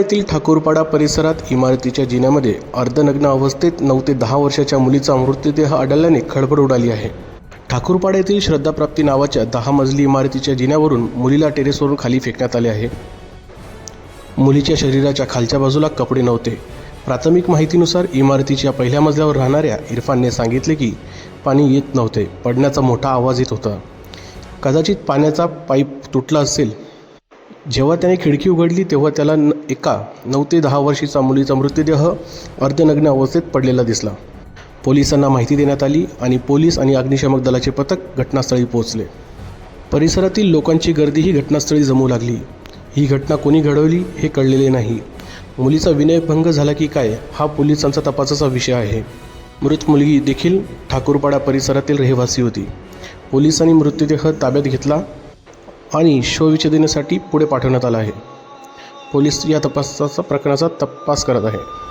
येथील ठाकूरपाडा परिसरात इमारतीच्या जिन्यामध्ये अर्धनग्न अवस्थेत नऊ ते दहा वर्षाच्या मुलीचा मृतदेह आढळल्याने खळबळ उडाली आहे. ठाकूरपाडा येथील श्रद्धाप्राप्ती नावाच्या दहा मजली इमारतीच्या जिन्यावरून मुलीला टेरेसवरून खाली फेकण्यात आले आहे. मुलीच्या शरीराच्या खालच्या बाजूला कपडे नव्हते. प्राथमिक माहितीनुसार इमारतीच्या पहिल्या मजल्यावर राहणाऱ्या इरफानने सांगितले की पाणी येत नव्हते पडण्याचा मोठा आवाज येत होता. कदाचित पाण्याचा पाईप तुटला असेल जेव्हा त्याने खिडकी उघडली तेव्हा त्याला न एका नऊ ते दहा वर्षीचा मुलीचा मृतदेह अर्धनग्न अवस्थेत पडलेला दिसला. पोलिसांना माहिती देण्यात आली आणि पोलीस आणि अग्निशामक दलाचे पथक घटनास्थळी पोहोचले. परिसरातील लोकांची गर्दी ही घटनास्थळी जमू लागली. ही घटना कोणी घडवली हे कळलेले नाही. मुलीचा विनयभंग झाला की काय हा पोलिसांचा तपासाचा विषय आहे. मृत मुलगी देखील ठाकूरपाडा परिसरातील रहिवासी होती. पोलिसांनी मृतदेह ताब्यात घेतला आणि शवविच्छेदनासाठी पुढे पाठवण्यात आला आहे. पोलीस या तपासाचा प्रकरणाचा तपास करत आहे.